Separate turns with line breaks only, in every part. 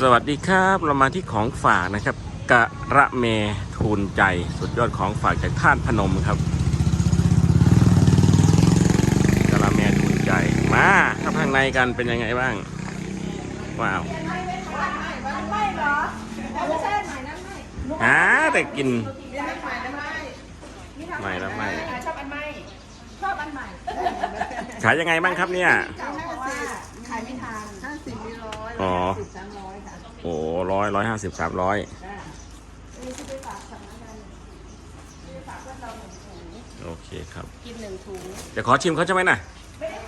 สวัสดีครับเรามาที่ของฝากนะครับ กะระเมทูลใจสุดยอดของฝากจากท่านพนมครับ กะระเมทูลใจมาครับข้างในกันเป็นยังไงบ้าง ว้าว
ไม่เหรอไม่ใช่ใหม่นะไม่
หาแต่กิน
ใหม่และไม่
ใหม่แล้วใหม่
ชอบอันใหม่ชอบอันใหม่
ขายยังไงบ้างครับเนี่ย
ขายไม่ทันห้าสิบมีร้อย
อ๋อ โอ้ร้อยร้อยห้าสิบสามร้อย
นี่ที่ไปฝากสำนักงานที่ไปฝากเพื่อนเราหนึ่งถุง
โอเคครับ
กินหนึ่งถุง
จะขอชิมเขาใช่ไหมน่ะ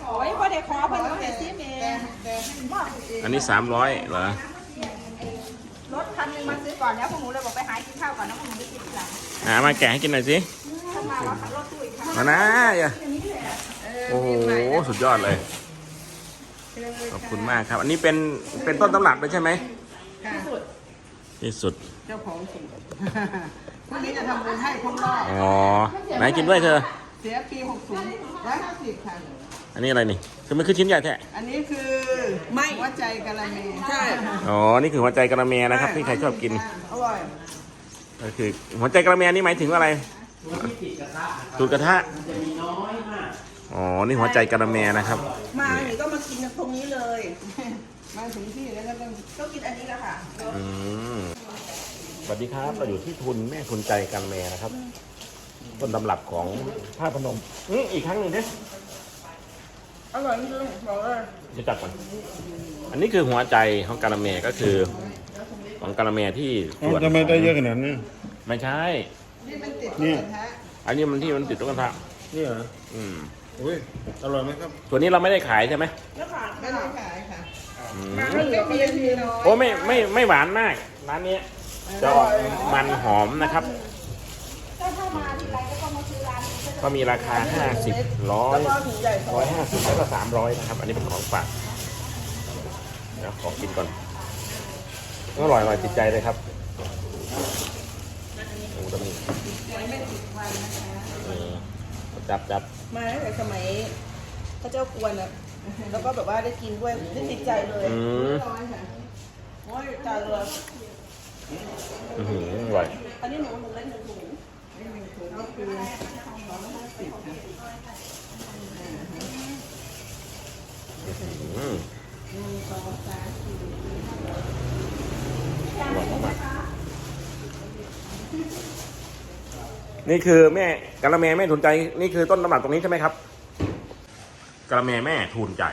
โอ้ยพอได้ขอเพิ่นก็ได้ซิเมย์มอบ
อันนี้สามร้อยเหรอ
รถคันหนึงมาซื้อก่อนแล้วพวกหนูเลยบอกไปหากินข้าวก่อนนะพวกหนูได้กินทีหลัง
หามาแกะให้กินหน่อยสิ
เข้ามาว่าขับรถตู้อีกคัน
มานะอย่าโอ้โหสุดยอดเลยขอบคุณมากครับ อันนี้เป็นเป็นต้นตำรับเลยใช่ไหม
ที่สุด
ที่สุด
เจ้าของสูตรวันนี้จะทำบุญให้ครบรอบ
อ๋อ ไหนกินด้วยเธอ
เสียปี60 150ค่ะ
อันนี้อะไรนี่คือมันคือชิ้นใหญ่แท้
อันนี้คือไม่ หัวใจกะละเมใช่
อ๋อ นี่คือหัวใจกระเมียนะครับที่ใครชอบกิน
อร่อย
ก็คือหัวใจกระเมียนี่หมายถึงว่าอะไรตูดกระทะอ๋ อ นี่หัวใจกระเมียนะครับ
มาหนิก็มากินตรงนี้เลย มาถึงที่แล้วก็ต้องต้องกินอันนี้แหละค่ะ
อืมสวัสดีครับเราอยู่ที่ทุนแม่ทุนใจกันแมนะครับ ต้นตำรับของท่าตุพนมอืมอีกครั้งหนึ่งดิ
อร่อยจริงๆบอกเลย
จะจับก่อนอันนี้คือหัวใจของกาละเมก็คือ ของกาละเมที่ส่วน
ทำไมได้เยอะขนาดนี้
ไม่ใช่
นี่มันติด
นี่
กระทะ
อันนี้มันที่มันติดตุ๊กตา
นี่เหรอ
อืม
อุ้ยอร่อยไหมครับ
ส่วนนี้เราไม่ได้ขายใช่ไหม
แล้วค่ะไม่ได้ขายค่ะ
อืม
มาเหลือก็เลยทีน้อย
โอ้ไม่ไม่ไม่หวานมากร้านนี้จะออกมันหอมนะครับ
ก็ถ้ามาที่ไรก็ต้องมาซื้อร้านนี้
ก็มีราคา 50ร้อย
แล้วก็ถุงใหญ่สอง
ร้อยห้าสิบแล้วก็สามร้อยนะครับ อันนี้เป็นของฝากเดี๋ยวขอกินก่อนอร่อยอร่อยติดใจเลยครับโอ้ตรงนี้เออ จับจับ
มาตั้งแต่สมัยพระเจ้ากวนอะแล้วก็แบบว่าได้กินด้วยได้ติดใจเลย
อืม
ร้อยค่ะโอ้ยจานเลย
อื้อหืออร่อย
อันนี้หนูหนูเล่นหนึ่งถุงหนึ่งถุงก็คือสองร้อยห้าสิบค่ะ
อืม
หนึ่งสองสามสี่
อร่อยมาก นี่คือแม่กะละแมแม่ทุนใจ นี่คือต้นตำรับตรงนี้ใช่ไหมครับกะละแมแม่ทุนใจ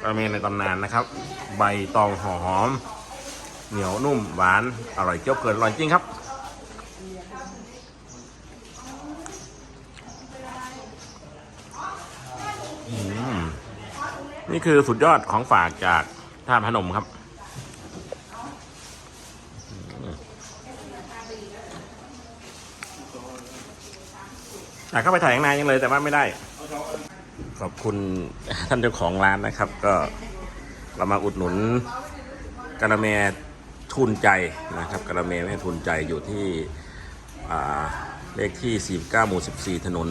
กะละแมในตำนานนะครับ ใบตองหอม เหนียวนุ่มหวานอร่อยเจียวเกินอร่อยจริงครับนี่คือสุดยอดของฝากจากท่าพนมครับ อยากเข้าไปถ่ายข้างในยังเลยแต่ว่าไม่ได้ ขอบคุณท่านเจ้าของร้านนะครับ ก็เรามาอุดหนุนกะละแมทุนใจนะครับกะละแมแม่ทุนใจอยู่ที่อ่าเลขที่ 49 หมู่ 14 ถนน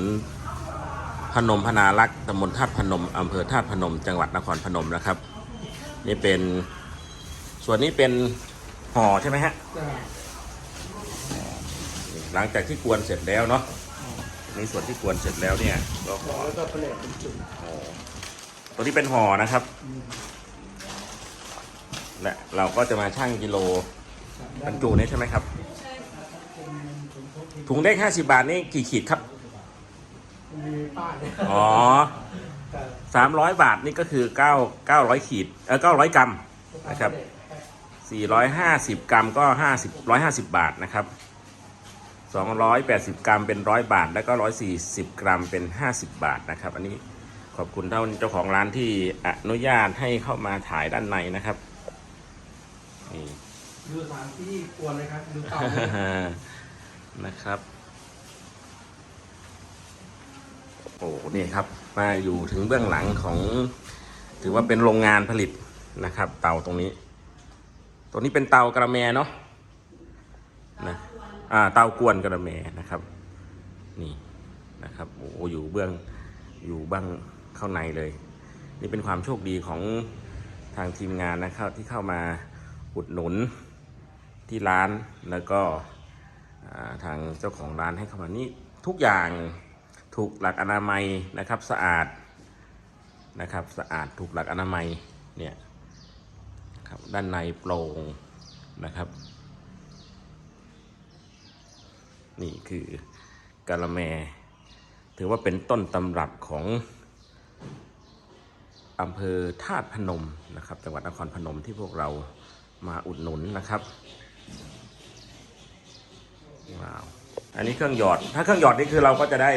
พนมพนารักษ์ตำบลธาตุพนมอำเภอธาตุพนม จังหวัดนครพนมนะครับ นี่เป็นส่วนนี้เป็นห่อใช่ไหมฮะหลังจากที่กวนเสร็จแล้วเนาะ ในส่วนที่กวนเสร็จแล้วเนี่ยก็ห่อ
แล้วก็เปลือกเป็นจุ่ม
ห่อตัวนี้เป็นห่อนะครับ และเราก็จะมาชั่งกิโลบรรจุนี่ใช่ไหมครับ ถุงเล็กห้าสิบาทนี่กี่ขีดครับ
มีป้าย
อ๋อสามร้อยบาทนี่ก็คือเก้าเก้าร้อยขีดเออเก้าร้อยกรัมนะครับสี่ร้อยห้าสิบกรัมก็ห้าสิบร้อยห้าสิบบาทนะครับ สองร้อยแปดสิบกรัมเป็นร้อยบาท แล้วก็ร้อยสี่สิบกรัมเป็นห้าสิบบาทนะครับ อันนี้ขอบคุณเท่าเจ้าของร้านที่อนุญาตให้เข้ามาถ่ายด้านในนะครับนี่
ดูสถานที่ควรเลยครับดูเตา
นะครับ โอ้นี่ครับ มาอยู่ถึงเบื้องหลังของ ถือว่าเป็นโรงงานผลิตนะครับ เตาตรงนี้ ตัวนี้เป็นเตากระแมเนาะนะ อ่าเตากวนกระแมนะครับ นี่นะครับโอ้อยู่เบื้องอยู่บ้างเข้าในเลย นี่เป็นความโชคดีของทางทีมงานนะครับ ที่เข้ามาอุดหนุนที่ร้านแล้วก็ทางเจ้าของร้านให้เข้ามานี่ทุกอย่างถูกหลักอนามัยนะครับสะอาดนะครับสะอาดถูกหลักอนามัยเนี่ยครับด้านในโปร่งนะครับ นี่คือกะละแม ถือว่าเป็นต้นตำรับของอำเภอธาตุพนมนะครับ จังหวัดนครพนมที่พวกเรามาอุดหนุนนะครับว้าวอันนี้เครื่องหยอด ถ้าเครื่องหยอดนี่คือเราก็จะได้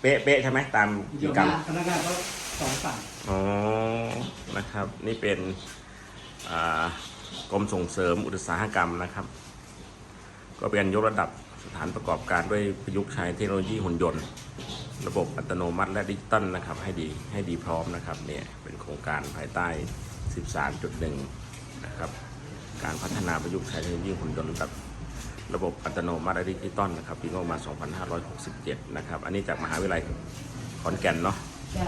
เป๊ะๆใช่ไหมตาม
เดี๋
กิ
ยว
จกรรม
พนักงานก็สองสั่ง
อ๋อนะครับ นี่เป็นอ่ากรมส่งเสริมอุตสาหกรรมนะครับ ก็เป็นยกระดับ สถานประกอบการด้วยประยุกต์ใช้เทคโนโลยีหุ่นยนต์ ระบบอัตโนมัติและดิจิตอลนะครับให้ดีให้ดีพร้อมนะครับเนี่ยเป็นโครงการภายใต้ 13.1 นะครับการพัฒนาประยุกต์ใช้เทคโนโลยีหุ่นยนต์ระดับระบบอัตโนมัติและดิจิตอลนะครับปีงบประมาณ 2567 นะครับ อันนี้จากมหาวิทยาลัยขอนแก่นเนาะ
จ้ะ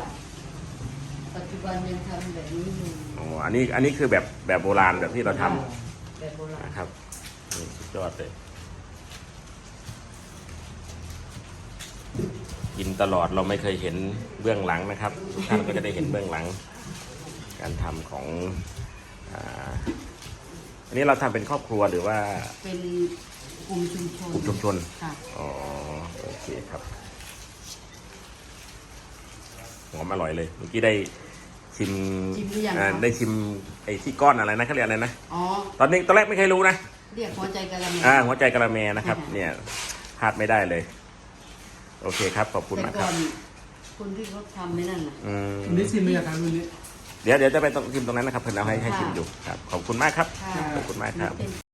ปัจจุบันยังทำแบบนี้อยู่
อ๋ออันนี้อันนี้คือแบบแบบโบราณแบบที่เราทำ
แบบโบราณ
นะครับนี่สุดยอดเลย กินตลอดเราไม่เคยเห็นเบื้องหลังนะครับทุกท่านก็จะได้เห็นเบื้องหลัง การทำของอาอันนี้เราทำเป็นครอบครัวหรือว่า
เป็นกลุ่มชุมชน
กลุ่มชุมชน
ค่ะ
อ๋อโอเคครับหอมอร่อยเลยเมื่อกี้ได้ชิม
ชิมหรือยัง
อ่า
คะ
ได้ชิมไอ้ที่ก้อนอะไรนะเขาเรียกอะไรนะ
อ๋อ
ตอนนี้ตอนแรกไม่เคยรู้นะ
เรียกหัวใจกะละแม
อ่าหัวใจกระเมนะครับ
ค่ะ
เนี่ยพลาดไม่ได้เลย โอเคครับ ขอบคุณ
แต่
มากค
ก่
รั
อบนคนที่เขาทำไม่นั่นน่ะ
อืม
วันนี้ชิมเลยครับวันนี้
เดี๋ยวเดี๋ยวจะไปตรงชิมตรงนั้นนะครับเพื่อนเอาให้ให้
ค่ะ
ชิมอยู่ครับ ขอบคุณมากครับ
ค่ะ
ขอบคุณมากครับ
เป็น